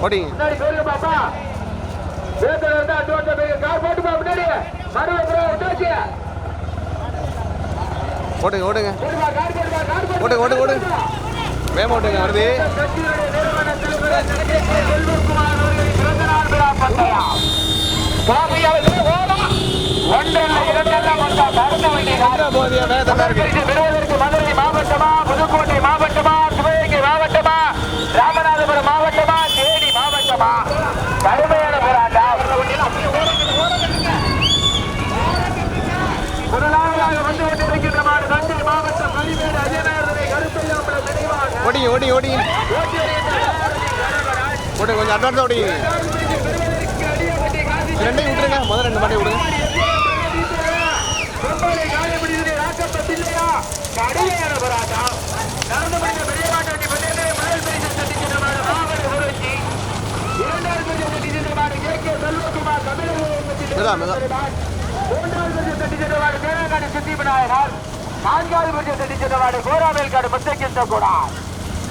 ஓடிங்க ஓடுங்க. ஓடுங்க ஓடுங்க ஓடுங்க ஓடுங்க. வேகமா ஓடுங்க வருது. கட்சியினுடைய நிறுவன தலைவர் நடிகை செல்வகுமார் அவர்களின் பிறந்த நாள் விழா பந்தயம் சுவாமி அவர்களே ஓடம் ஒன்றல்ல இரண்டல்ல மொத்தம் பறந்து வண்டிகள் போதிய வேதனை இருக்கு பரிசு பெறுவதற்கு மதுரை மாவட்டமா புதுக்கோட்டை மாவட்டமா சிவகங்கை மாவட்டமா ராமநாதபுரம் மாவட்டமா தேனி மாவட்டமா கடுமையான போராட்டம் முதலாவதாக வந்து கொண்டிருக்கின்ற மாடு தஞ்சை மாவட்டம் கலிமேடு அஜயநகரத்தை கருத்தையாம்பலம் நினைவாக ஓடிங்க ஓடிங்க ஓடிங்க ஓட்டி வருகின்ற சாரதி கரவராஜ். ஓடுங்க கொஞ்சம் அட்வான்ஸ் ஓடிங்க பெறுவதற்கு அடியப்பட்டி காசி ரெண்டையும் விட்டுருங்க முதல்ல ரெண்டு மாட்டையும் விடுங்க கொம்பனை காயப்படுகிறது ராக்கப்பட்டில்லையா கடுமையான போராட்டம் நடந்து முடிந்த பெரிய மாட்டு பந்தயத்திலே முதல் ஓடி ஓடி ஓடி. ஓடி கொஞ்சம் அட்வான்ஸ் ஓடி. ரெண்டையும் விட்டுருங்க. முதல் ரெண்டு செல்வகுமார் விடுங்க. மெதா. தமிழக மூன்றாவது பரிசு சந்திக்கின்ற தேனாங்காடு சித்தி விநாயகர் நான்காவது பரிசு சந்திக்கின்ற மாடு கோராமேல்காடு முத்தகின்ற கூட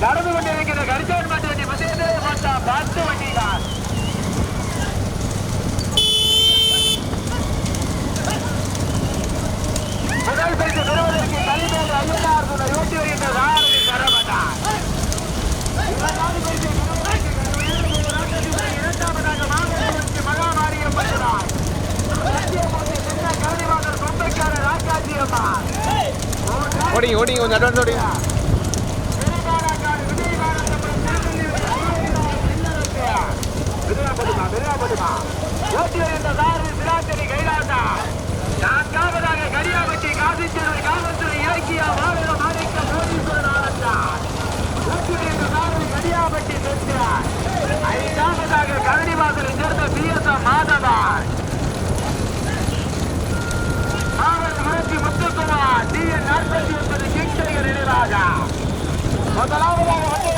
நடந்து கொண்டிருக்கிற கரிசான் மாட்டு வண்டி பந்தயத்திலே மொத்தம் பத்து வண்டி தான் பரிசு பெறுவதற்கு கலிமேல் ஐயனார் துணை ஓட்டி வருகின்ற சாரதி கரமட்டார் இரண்டாவது பரிசு பெறுவதற்கு கருமையான ராட்டத்தில் இரண்டாவதாக மாவட்டத்திற்கு மகாமாரியம் பெற்றார் சத்தியமூர்த்தி சின்ன கரணிவாசர் கொம்பைக்கார ராக்காட்சி அம்மா ஓடிங்க ஓடிங்க கொஞ்சம் அட்வான்ஸ் ஓடிங்க விருதானக்காடு விஜயகானந்தபுரம் திருநெல்வேலி விருதாபதுமா விருதாபதுமா ஓட்டி வருகின்ற சாரதி சிராத்திரி கைலாசா நான்காவதாக கடியாபட்டி காசிச்சேரி காவல்துறை இலக்கியா மாநில மாணிக்க கோடீஸ்வரன் ஆனந்தார் ஓட்டி வருகின்ற சாரதி கடியாபட்டி பெற்றார் ஐந்தாவதாக கரணிவாசலை சேர்ந்த பி எஸ் மாதவன் மாவட்ட வளர்ச்சி முத்துக்குமார் டி என் நாற்பத்தி ஒன்பது நினைவாக முதலாவதாக வந்து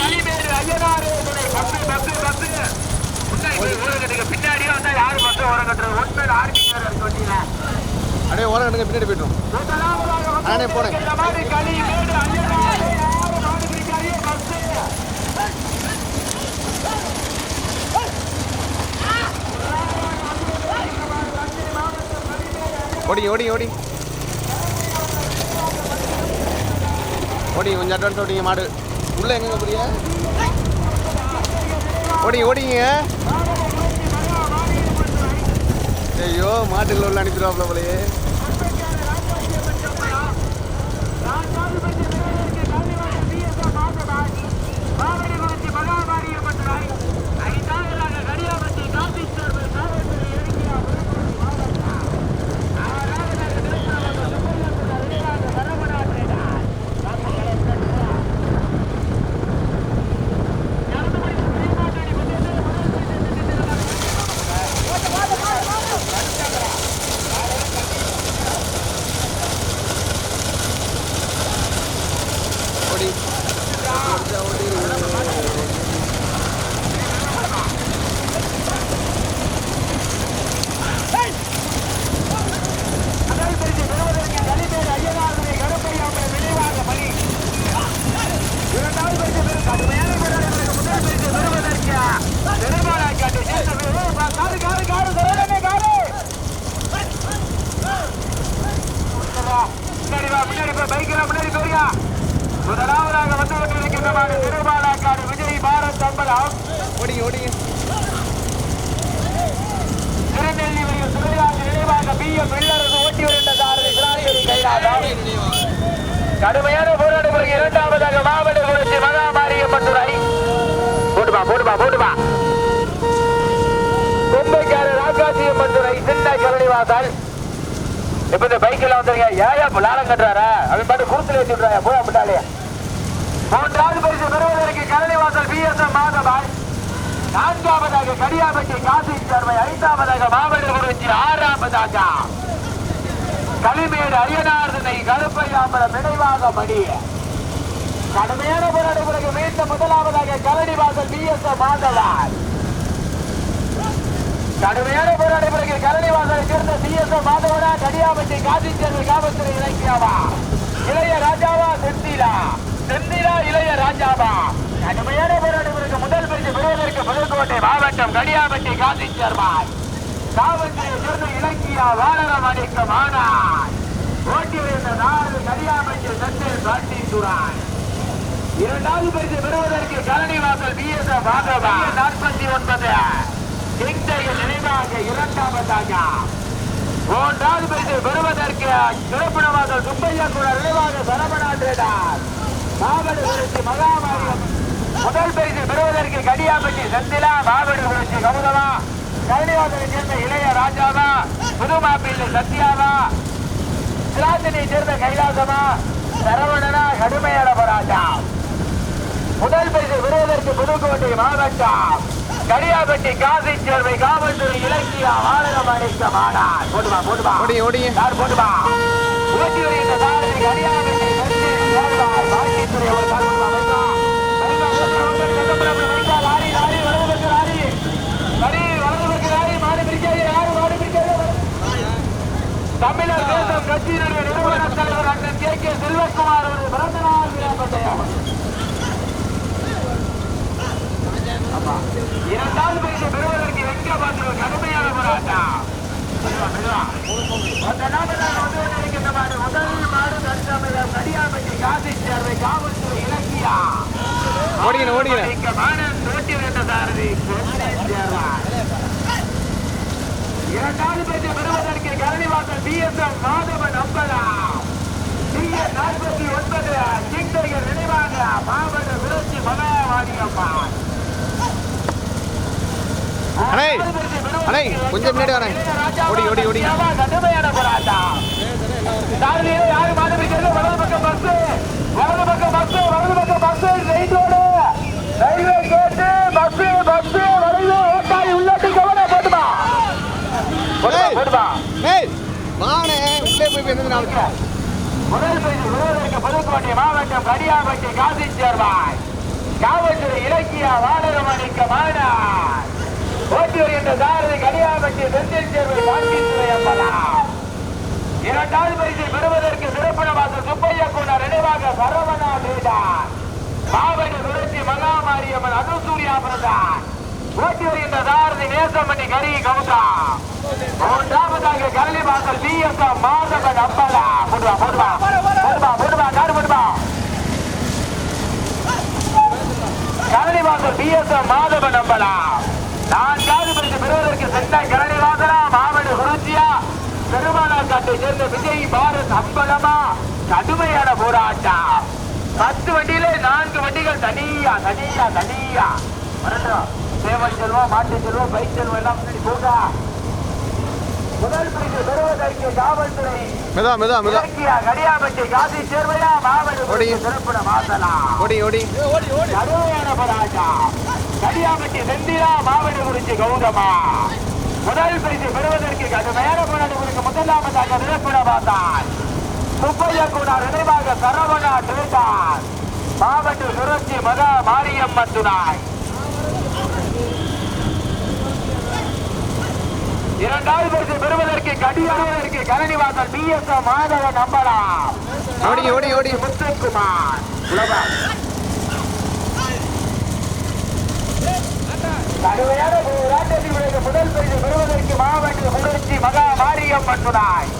கலிமேடு ஐயனாரே துணை பத்து பத்து பத்து பின்னாடியே வந்தா யாரு பக்கம் ஓரங்கட்டுறது ஒன்பது ஆர்மி வண்டியில அப்படியே ஓரம் கட்டுங்க பின்னாடி போய்ட்டோம் நானே மாடு கலிமேடு ஐயனாரே யாரு மாடு பிடிக்காதே ஓடி ஓடிங்க கொஞ்சம் அட்வான்ஸ் ஓடிங்க மாடு. உள்ள எங்கங்க புரிய ஓடிங்க ஓடிங்க. ஐயோ மாட்டுக்குள்ள உள்ள அனுப்பிடுவாப்ல போலயே. முதலாவதாக வந்து கொண்டிருக்கின்ற மாடு திருமாலாக்காடு விஜய் பாரத் அம்பலம். ஓடிங்க ஓடிங்க. திருநெல்வேலியில் சுடுகாட்டு நினைவாக பி. எம். வெள்ளரசு ஓட்டி வருகின்ற சாரதி சிராசரி கைலாசம். கடுமையான போராட்ட பிறகு இரண்டாவதாக மாவட்ட குளச்சி மகாமாரியம்மன் துறை போட்டுமா போட்டுமா போட்டுமா கும்பைக்கார ராக்காசியம்மன் துறை சின்ன கரணிவாசல் இப்ப இந்த பைக்கில் வந்துருங்க. ஏயா லாலம் கட்டுறாரா? அவன் பாட்டு குறுத்துல ஏற்றி விடுறாயா போய் அப்படின்னாலே மூன்றாவது பரிசு பெறுவதற்கு கரணிவாசல் பி எஸ் எம் மாதவாய். நான்காவதாக கடியாபட்டி காசி சர்மை ஐந்தாவதாக மாவட்ட குறிச்சி ஆறாவதாக களிமேடு அரியனார்தனை கருப்பையாம்பலம் நினைவாக மடிய கடுமையான போராட பிறகு மீண்டும் முதலாவதாக கரணிவாசல் பி எஸ் எம் மாதவாய். கடுமையான போராட பிறகு கரணிவாசலை சேர்ந்த பி எஸ் எம் மாதவனா கடியாபட்டி காசி சர்மை காவல்துறை இலக்கியாவா இளைய ராஜாவா செந்திலா. பெரிய இளைய ராஜாவா கடுமையான போராட்ட பிறகு முதல் பரிசு பெறுவதற்கு மாவட்டம் கடியாபட்டி காந்தி சேர்வார் காவல்துறையை சேர்ந்த இலக்கியா வாழரம் அடிக்கும் ஆனார். ஓட்டியிருந்த நாடு கடியாபட்டி சட்டை காட்டீசுரான் இரண்டாவது பரிசு பெறுவதற்கு கரணி வாசல் பி எஸ் பாகவா நாற்பத்தி ஒன்பது. கிங்டையில் நினைவாக இரண்டாவதாக மூன்றாவது பரிசு பெறுவதற்கு சிறப்பிடமாக சுப்பையா கூட நினைவாக சரவணா ட்ரேடர் மாவட்ட குறிச்சி மகாமாரியம் முதல் பரிசு பெறுவதற்கு கடியாப்பட்டி செந்திலா மாவட்ட குறிச்சி கௌதமா கலனிவாசலை சேர்ந்த இளைய ராஜாவா புதுமாப்பிள்ளை சத்யாவா. சிராத்தினை சேர்ந்த கைலாசமா சரவணனா கடுமையான போராட்டம் முதல் பரிசு பெறுவதற்கு புதுக்கோட்டை மாவட்டம் கடியாபட்டி காசி சேர்வை காவல்துறை இலக்கியா வாழகம் அளிக்க மாடார் போடுவா போடுவா ஓடிங்க யார் போடுவா வருகின்ற சாரதி கடியாபட்டி செந்தில் சேர்வார் வாழ்க்கைத்துறை ஒரு கால் போடுவா வைப்பா. வைப்பா, வைப்பா, வைப்பா, வைப்பா, வைப்பா, வைப்பா, லாரி, லாரி, வலது பக்கம் லாரி. லாரி, வலது பக்கம் லாரி, மாடு பிடிக்காதே, யாரும் மாடு பிடிக்காதே. தமிழர் தேசம் கட்சியினுடைய நிறுவன தலைவர் அண்ணன் கே கே செல்வகுமார் அவர்கள் பிறந்த நாள் விழா பந்தயம். ஆமா. இரண்டாவது பரிசு பெறுவதற்கு வெங்க பாத்திரம் கடுமையான போராட்டம். ஓடிங்க ஓடிங்க தோட்டி வேண்ட சாரதி. இரண்டாவது பரிசு பெறுவதற்கு கரணிவாசல் பிஎஸ்எம் மாதவன் டிஎன் நாற்பத்தி ஒன்பது கிங்டைகள் நினைவாக மாவட்ட விருச்சி மகாவாணியம்மான் அண்ணே, அண்ணே, கொஞ்சம் முன்னாடி வரேன். ஓடி, ஓடி, ஓடி. கடுமையான போராட்டம் யாரு மாடு பிடிக்கிறது வலது பக்கம் பஸ் வலது பக்கம் பஸ் வலது பக்கம் bus right road railway gate bus bus railway ஓட்டாளி உள்ளாட்டி கவனம் போட்டுமா போட்டுமா ஏய். உள்ளே போய் நாளைக்கு முதல் பரிசு விருதுக்கு புதுக்கோட்டை மாவட்டம் கடியாபட்டி காசி சேர்வாய் காவல்துறை இலக்கிய வானரமணிக்க மாநாள் ஓட்டி வருகின்ற சாரதி கடியாபட்டி செந்தில் சேர்வை காந்தித்துறை இரண்டாவது பரிசை பெறுவதற்கு சிறப்பினவாசல் சுப்பையா கூடார் நினைவாக சரவணா லீடர் மாவட்ட சுழற்சி மகாமாரியம்மன் அனுசூரியா பிரதான் ஓட்டி வருகின்ற சாரதி நேசமணி கரி கவுதா. மூன்றாவதாக கரளி வாசல் பி எஸ் மாதவன் அம்பலா. போடுவா போடுவா போடுவா போடுவா காடு போடுவா. கரளி வாசல் பி எஸ் மாதவன் அம்பலா. நான்காவது பரிசு பெறுவதற்கு சென்னை கரளி வாசலா மாவட்ட சுழற்சியா பெருமானாக்காட்டை சேர்ந்த விஜய் பாரத் அம்பலமா கடுமையான போராட்டம். பத்து வண்டியிலே நான்கு வண்டிகள் தனியா தனியா தனியா. சேவல் செல்வம் மாட்டு செல்வம் பைக் செல்வம் எல்லாம் முன்னாடி போகா முதல் பரிசு பெறுவதற்கு காவல்துறை. மெதா மெதா மெதா. கடியாபட்டி காசி சேர்வையா மாவட்ட ஓடி. சிறப்பிட மாசலா ஓடி ஓடி. கடுமையான போராட்டம். கடியாபட்டி செந்திலா மாவட்ட குறிச்சி கௌதமா. முதல் பரிசு பெறுவதற்கு கடுமையான போராட்டங்களுக்கு முதலாவதாக நிரப்பிட பார்த்தார் சுப்பையா கூட நினைவாக சரவணா திருத்தார் மாவட்ட சுரட்சி மகா மாரியம்மன் துணாய். இரண்டாவது பரிசு பெறுவதற்கு கடியாளருக்கு எஸ் மாதவன் நம்பலாம் ஓடிங்க, ஓடி, ஓடி. முத்துக்குமார் உலகம் கடுமையான போராட்டத்தில் முதல் பரிசு பெறுவதற்கு மாவட்ட சுழற்சி மகா மாரியம் பட்டுனாய்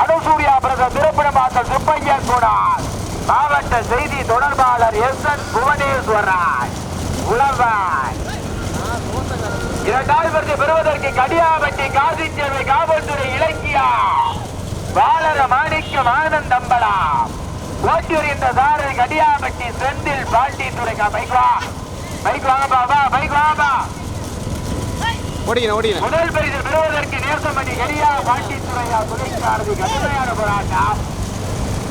அனுசூரியா பிரதர் திருப்பணமாக்கல் சுப்பையா கூடார் மாவட்ட செய்தி தொடர்பாளர் எஸ் என் புவனேஸ்வராய் உழவாய் இரண்டாவது பரிசு பெறுவதற்கு கடியாபட்டி காசி சேவை காவல்துறை இலக்கியா. பாலர மாணிக்கம் ஆனந்தம்பலா ஓட்டியூர் இந்த சாரதி கடியாபட்டி செந்தில் பாண்டி துறைக்கா பைக் பைக் வாங்கப்பா வா பைக் வாங்கப்பா ஓடிங்க ஓடிங்க முதல் பரிசு பெறுவதற்கு நேசமணி கரியா பாண்டி துறையா துணைக்காரதி கடுமையான போராட்டம்.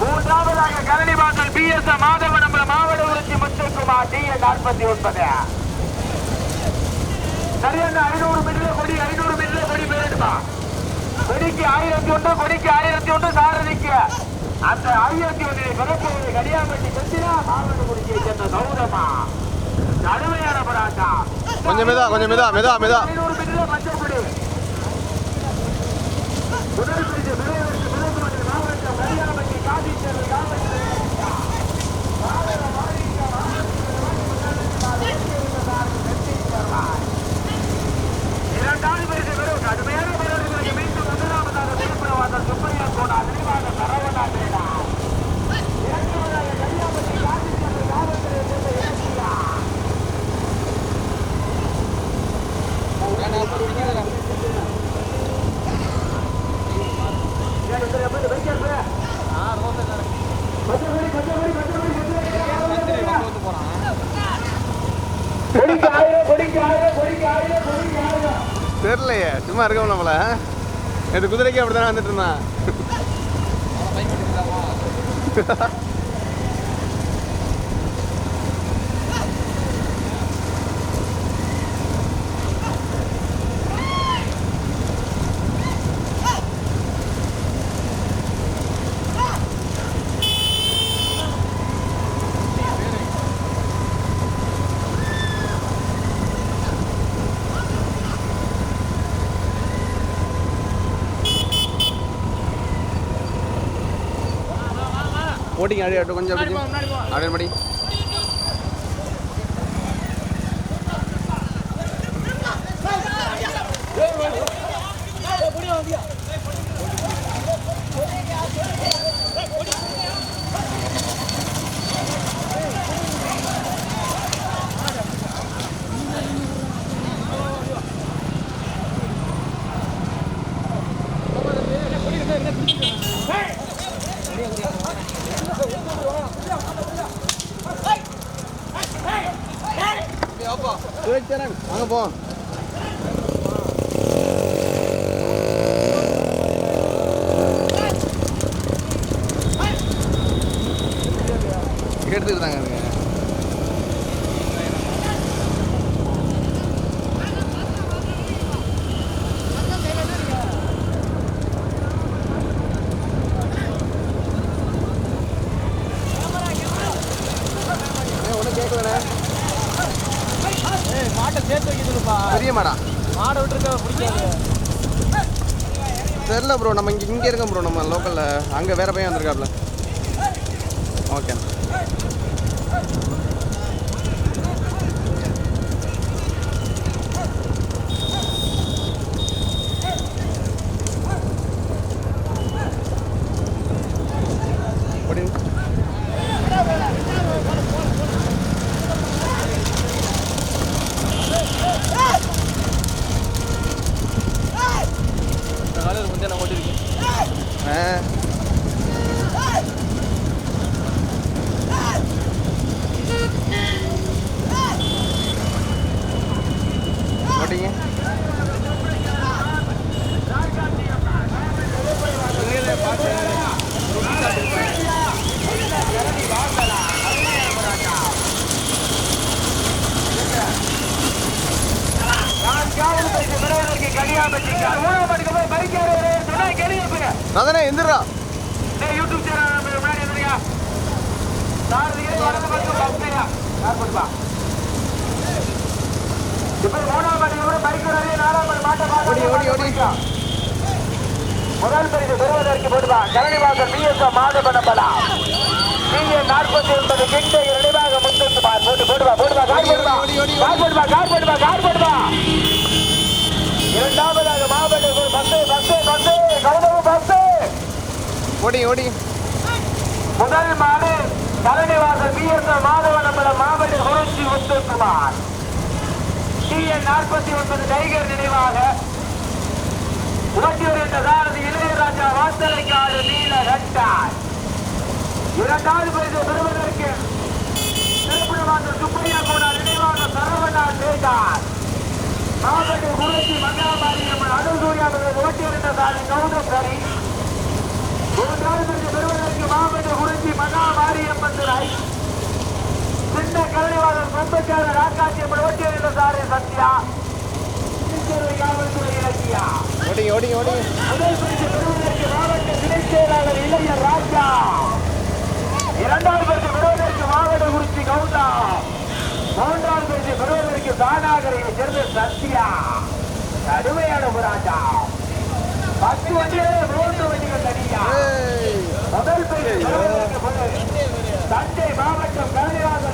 மூன்றாவதாக கரணி வாசல் பி எஸ் மாதவ நம்ம மாவட்ட உறுச்சி முத்துக்குமார் டி என் நாற்பத்தி ஒன்பது. சரியான ஐநூறு மீட்டர்ல கொடி ஐநூறு மீட்டர்ல கொடி போயிடுமா கொடிக்கு ஆயிரத்தி ஒன்று கொடிக்கு ஆயிரத்தி ஒன்று சாரதிக்கு. அந்த ஆயிரத்தி ஒன்றில் பிறப்பது கடியாமட்டி செந்தினா மாவட்ட குறிச்சியை சேர்ந்த சௌதமா கொஞ்சம் மெதா கொஞ்சம் மெதா மெதா மெதா ஐநூறு மீட்டர்ல மஞ்சள் கொடி முதல் பிரிவு விரைவிற்கு விருதுநகர் மாவட்டம் கடியாமட்டி காதி சேர்ந்த காவல்துறை கொடிக்கு ஆயிரம் கொடிக்கு ஆயிரம் கொடிக்கு ஆயிரம் கொடிக்கு ஆயிரம் தெரியலையே சும்மா இருக்கோம் நம்மள நேற்று குதிரைக்கு அப்படி தானே வந்துட்டு இருந்தான். ஓட்டிங்க அடி ஆட்டு கொஞ்சம் அப்படி அப்படியே படி வாங்க போ எடுத்துட்டு தாங்க பெரிய மாடா மாடை விட்டுருக்க பிடிக்காது. தெரில ப்ரோ நம்ம இங்கே இங்கே இருக்கோம் ப்ரோ நம்ம லோக்கலில் அங்கே வேற பையன் வந்திருக்காப்ல. ரதனே எந்திரா. யூடியூப் சேனல் முன்னாடி எந்திரியா சார் வடக்கு பக்கம் பஸ்ஸையா யார் கொடுப்பா இப்போ மூணாம் பாட்டி கூட பைக் வரவே நாலாம் பாட்டி மாட்ட ஓடி ஓடி ஓடி. முதல் பரிசு பெறுவதற்கு போடுவா கரணிவாசல் பிஎஸ்ஓ மாதவனப்பலா பிஎன் நாற்பத்தி ஒன்பது கிட்ட நினைவாக முன்னிறுத்துவார் போட்டு போடுவா போடுவா. கார் போடுவா. கார் போடுவா கார் போடுவா கார் போடுவா. இரண்டாவதாக மாவட்ட பஸ்ஸு பஸ்ஸு பஸ்ஸு கௌதம பஸ்ஸு ஓடி ஓடி. முதல் மாடு கரணிவாசல் பிஎஸ்ஓ மாதவனப்பல மாவட்ட குறிச்சி முத்துக்குமார் டிஎன் நாற்பத்தி ஒன்பது டைகர் நினைவாக. ஓட்டி வருகின்ற சாரதி இளையராஜா வாசலைக்காடு நீல கட்டார் இரண்டாவது பரிசு பெறுவதற்கு திருப்பணமாந்த சுப்பையா கூட நினைவாக சரவணா கேட்டார் மாவட்ட குறிச்சி மங்காமாரியம்மன் அனுசூயா ஓட்டி வருகின்ற சாரதி கௌதம் மூன்றாவது பரிசு பெறுவதற்கு மாவட்ட குறிச்சி மகாமாரியம்மன் துறை சின்ன கலைவாளர் பிரம்மச்சார ராக்காட்சியம்மன் ஓட்டி வருகின்ற சத்யா. திருச்செருவை காவல்துறை இலக்கியா. ஓடிங்க ஓடிங்க ஓடிங்க துணை செயலாளர் இளைஞர் ராஜா இரண்டாவது பரிசு பெறுவதற்கு மாவட்ட குறிச்சி கவுண்டா. மூன்றாவது பரிசு பெறுவதற்கு தானாகரையை சேர்ந்த சத்யா. கடுமையான போராட்டம். பத்து வண்டிகளே மூன்று வண்டிகள் தனியா. முதல் பரிசு தஞ்சை மாவட்டம்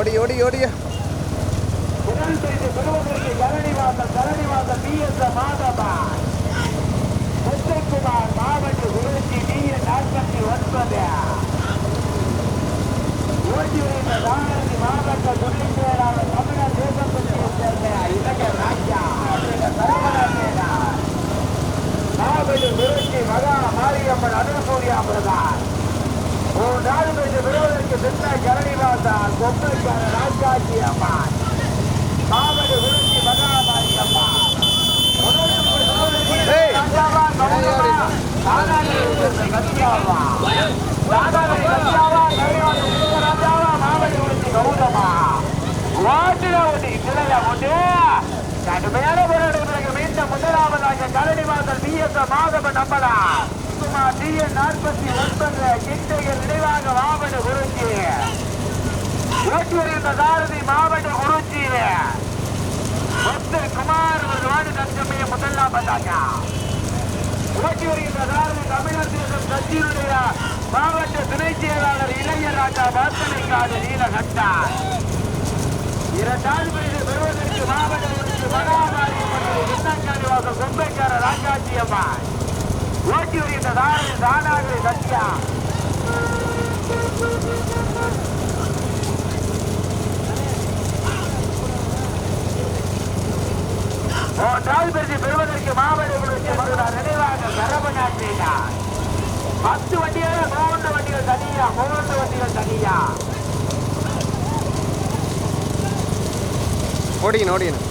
ஓடி ஓடி ஓடிய மாவட்ட பரிசு பெறுவதற்கு கரணிவாசல் கரணிவாசல் பி எஸ் மாதவா முத்துக்குமார் மாவட்ட குறிச்சி பி என் நாற்பத்தி ஒன்பது ஓட்டி வருகின்ற தாரணி மாவட்ட துணை செயலாளர் தமிழர் தேசப்பட்டியை சேர்ந்த இளைஞர் ராஜா சரவணன் மாவட்ட குறிச்சி மகா மாரியம்மன் அனுசூரியா பிரதான் மூன்றாவது பரிசு பெறுவதற்கு சின்ன கரணிவாசல் கொப்பைக்கார ராஜாஜி அம்மான் மாவட்ட குறிச்சி மகா மாரியம்மன் ஏய். ராஜாவா, கௌரவா, தாதாரி கத்தியாவா. தாதாரி கத்தியாவா, கரிவாடி ராஜாவா, மாவட்ட குறிச்சி கௌதமா. ஓட்டுல ஓட்டி, இதுல ஓட்டு. கடுமையான போராட்டத்திற்கு மீண்டும் முதலாவதாக கரணிவாசல் மாதவ நம்பலா சுமார் டி என் நாற்பத்தி ஒன்பது கிண்டைகள் நினைவாக மாவட்ட குறிச்சி ஓட்டி வருகின்ற சாரதி மாவட்ட குறிச்சி முத்து குமார் வார்டு தற்சமய முதலாம் பட்டாங்க ஓட்டி வருகின்ற சாரதி தமிழர் தேசம் கட்சியினுடைய மாவட்ட துணை செயலாளர் இளையராஜா வாசனைக்காடு நீலகண்டா இரண்டாவது பரிசு பெறுவதற்கு மாவட்ட குறிச்சி மகாமாரி மற்றும் கொம்பைக்கார ராஜாஜி அம்மான் ஓட்டி வருகின்ற சாரதி தானாகிரி சத்யா மூன்றாவது பரிசு பெறுவதற்கு மாவட்ட நினைவாக சரவணாற்றினார் பத்து வண்டிகள் மூன்று வண்டிகள் தனியா மூன்று வண்டிகள் தனியா. ஓடிக்கணும் ஓடிக்கணும்.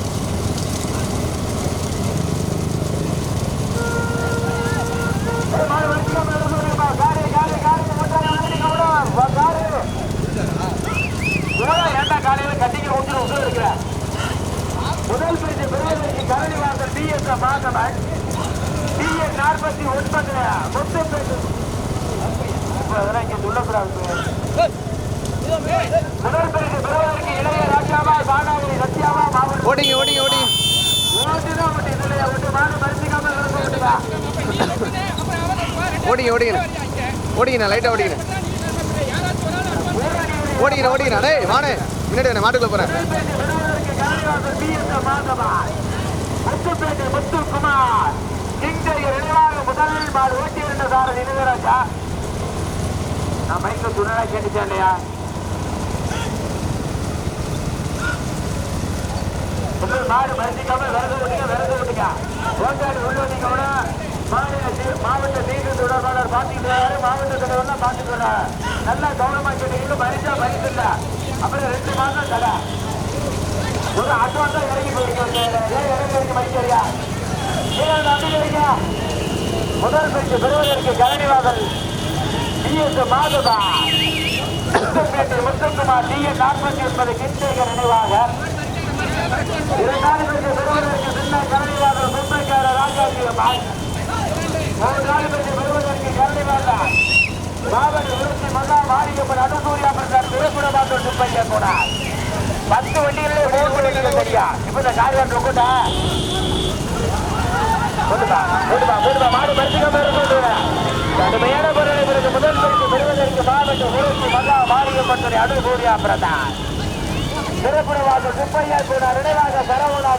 காலையில கட்டிக்கு ஊத்துற உசுறு இருக்கிற முதல் பரிசு பெறுவதற்கு Karanivasal T S Madhavan T நாற்பத்தி ஒன்பது மொத்த பேசு அதெல்லாம் இங்க சொல்லக்கூடாது முதல் பரிசு பெறுவதற்கு இளைய ராஜாவா பானாவரி சத்யாவா மாவட்ட ஓடிங்க. ஓடிங்க ஓடிங்க. ஓட்டுதான் மட்டும் இதுலையா விட்டு மாடு மறுத்துக்காம இருக்க ஓடிங்க ஓடிங்க. ஓடிங்கண்ணா லைட்டாக ஓடிங்க. ஓடிக்கணும் ஓடிக்கணும் டேய் வாணே. முன்னாடி வேணே மாட்டுக்குள்ள போகிறேன் முத்துப்பேட்டை மாடு ஓட்டி இருந்த சாரதி நிகராஜா நான் மைக்க துணரா கேட்டுச்சேன் இல்லையா மாடு மறுத்திக்காம விறகு விட்டுக்க விறகு விட்டுங்க ஓட்டாடு உள்ள வந்தீங்க தொடர்பாளர் பார்த்துக்கிறாரு மாவட்ட தலைவர்லாம் பார்த்துக்கிறாரு நல்லா கவனமா கேட்டீங்க மறிச்சா மறிச்சு இல்ல. அப்புறம் ரெண்டு மாசம் தடை ஒரு அட்வான்ஸா இறங்கி போயிருக்கீங்க ஏன் இறங்கி இறங்கி மறிக்கிறியா ஏன் நம்பிக்கிறீங்க முதல் பரிசு பெறுவதற்கு கரணிவாதல் டிஎஸ் மாதவா முத்துப்பேட்டை முத்துக்குமார் டிஎன் நாற்பத்தி ஒன்பது கிருஷ்ணேகர் நினைவாக. இரண்டாவது பரிசு பெறுவதற்கு பின்னர் கரணிவாதல் மும்பைக்கார ராஜாஜி அம்மாள் மூன்றாவது பரிசு பெறுவதற்கு கரணிவாதல் மாவட்ட விருத்தி மல்லா மாரியம்மன் அனுசூரியா பிரசாத் திருப்புடமாத்தூர் சுப்பையா போனார் பத்து வண்டிகளே வண்டிகள் சரியா இப்ப இந்த காரியம் கூட்டா போட்டுப்பா போட்டுப்பா போட்டுப்பா மாடு பரிசுக்காம இருக்கு கடுமையான பொருளை பிறகு முதல் பரிசு பெறுவதற்கு மாவட்ட விருத்தி மல்லா மாரியம்மன் அனுசூரியா பிரதான் திருப்புடவாச சுப்பையா கூட நினைவாக சரவணா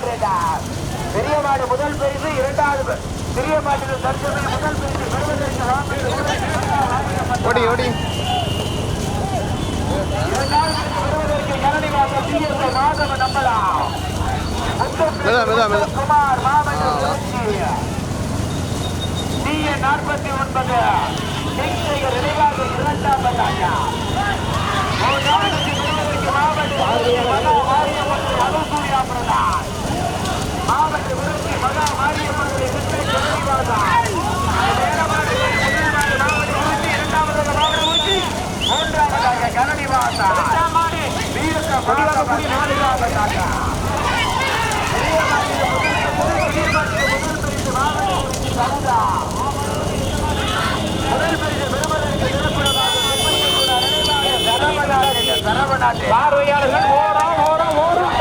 பெரிய மாடு முதல் பரிசு இரண்டாவது ப- சிறிய மாட்டில் தற்சமயம் முதல் பரிசு விருத்தி ஓடி ஓடி. குமார் மாவட்ட திருச்சி டிஎன் நாற்பத்தி ஒன்பது. நினைவாக இரண்டாம் பதாங்க மூன்றாவது பரிசு பெறுவதற்கு மாவட்ட மகா மாரியம்மன் அனுசூரியா பிரதான் மாவட்ட விருத்தி மகா மாரியம்மன் சித்தை கரணிவாசல் இரண்டாவதாக மாவட்ட விருத்தி மூன்றாவதாக கரணிவாசல் வீரத்த மாதவன் நான்காவதாக பார்வையாளர்கள் ஓரம் ஓரம் ஓரம்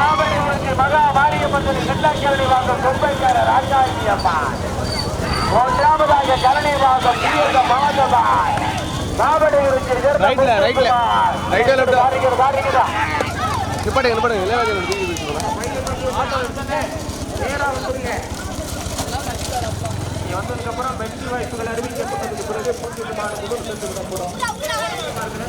மாவட்டத்திற்கு மகா மாரியம்மன் செல்லக்கரணி வாங்கும் கொம்பைக்கார ராஜாஜி அம்மா மூன்றாவதாக கரணி வாங்கும் மாதவான் மாவட்டத்தை சேர்ந்த Right ல, right ல. Right ஆ, left ஆ? வாரிங்க, வாரிங்கடா. நிப்பாட்டுங்க நிப்பாட்டுங்க இளையராஜன் தூக்கி வச்சுக்கோங்க நேரா வந்துருங்க. நீங்க வந்ததுக்கு அப்புறம் வெற்றி வாய்ப்புகள் அறிவிக்கப்பட்டதுக்கு பிறகு பூஜ்ஜியமான முதல் சென்று விடப்படும்